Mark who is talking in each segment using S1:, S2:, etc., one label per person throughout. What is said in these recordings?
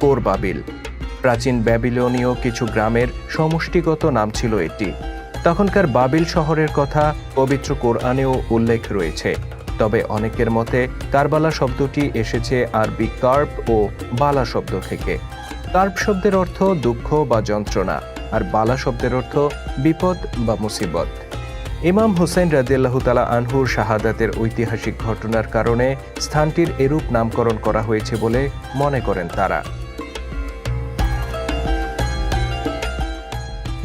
S1: Core বাবিল। প্রাচীন ব্যাবিলনীয় কিছু গ্রামের সমষ্টিগত নাম ছিল এটি। তখনকার বাবিল শহরের কথা পবিত্র কোরআনেও উল্লেখ রয়েছে। তবে অনেকের মতে কারবালা শব্দটি এসেছে আরবি কার্প ও বালা শব্দ থেকে। কার্প শব্দের অর্থ দুঃখ বা যন্ত্রণা, আর বালা শব্দের অর্থ বিপদ বা মুসিবত। ইমাম হুসেন রাদিয়াল্লাহু তালা আনহুর শাহাদাতের ঐতিহাসিক ঘটনার কারণে স্থানটির এরূপ নামকরণ করা হয়েছে বলে মনে করেন তারা।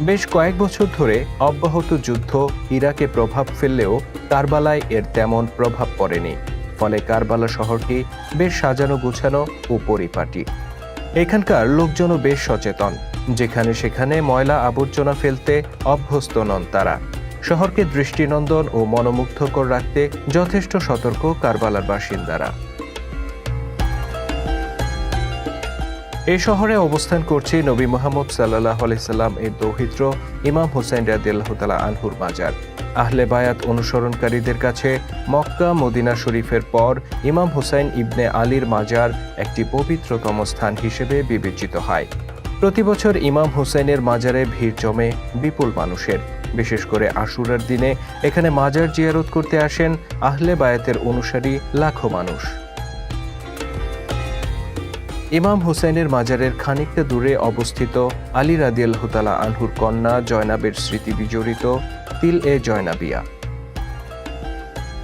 S1: বেশ কয়েক বছর ধরে অব্যাহত যুদ্ধ ইরাকে প্রভাব ফেললেও কারবালায় এর তেমন প্রভাব পড়েনি। ফলে কারবালা শহরটি বেশ সাজানো গুছানো ও পরিপাটি। এখানকার লোকজনও বেশ সচেতন, যেখানে সেখানে ময়লা আবর্জনা ফেলতে অভ্যস্ত নন তারা। শহরকে দৃষ্টিনন্দন ও মনোমুগ্ধকর রাখতে যথেষ্ট সতর্ক কারবালার বাসিন্দারা। এই শহরে অবস্থান করছে নবী মোহাম্মদ সাল্লাহ আলাইসাল্লাম এর দৌহিত্র ইমাম হোসেন রাদিয়াল্লাহ তালা আনহুর মাজার। আহলে বায়াত অনুসরণকারীদের কাছে মক্কা, মদিনা শরীফের পর ইমাম হোসেন ইবনে আলীর মাজার একটি পবিত্রতম স্থান হিসেবে বিবেচিত হয়। প্রতি বছর ইমাম হোসেনের মাজারে ভিড় জমে বিপুল মানুষের। বিশেষ করে আশুরার দিনে এখানে মাজার জিয়ারত করতে আসেন আহলে বায়াতের অনুসারী লাখো মানুষ। ইমাম হুসেনের মাজারের খানিকটা দূরে অবস্থিত আলী রাদিয়াল্লাহ হুতালা আনহুর কন্যা জয়নাবের স্মৃতি বিজড়িত তিল এ জয়নাবিয়া।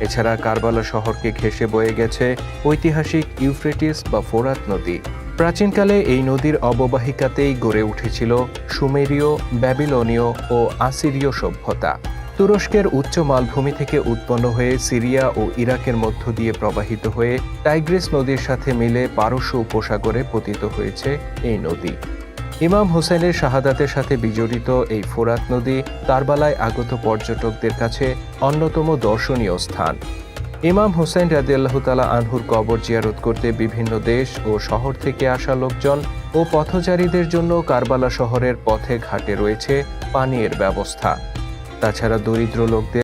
S1: এছাড়া কারবালা শহরকে ঘেঁষে বয়ে গেছে ঐতিহাসিক ইউফ্রেটিস বা ফোরাত নদী। প্রাচীনকালে এই নদীর অববাহিকাতেই গড়ে উঠেছিল সুমেরীয়, ব্যাবিলনীয় ও আসিরীয় সভ্যতা। তুরস্কের উচ্চ মালভূমি থেকে উৎপন্ন হয়ে সিরিয়া ও ইরাকের মধ্য দিয়ে প্রবাহিত হয়ে টাইগ্রিস নদীর সাথে মিলে পারস্য উপসাগরে পতিত হয়েছে এই নদী। ইমাম হোসেনের শাহাদাতের সাথে বিজড়িত এই ফোরাত নদী কারবালায় আগত পর্যটকদের কাছে অন্যতম দর্শনীয় স্থান। ইমাম হোসেন রাদিয়াল্লাহ তালা আনহুর কবর জিয়ারত করতে বিভিন্ন দেশ ও শহর থেকে আসা লোকজন ও পথচারীদের জন্য কারবালা শহরের পথে ঘাটে রয়েছে পানীয়ের ব্যবস্থা। তাছাড়া দরিদ্র লোকদের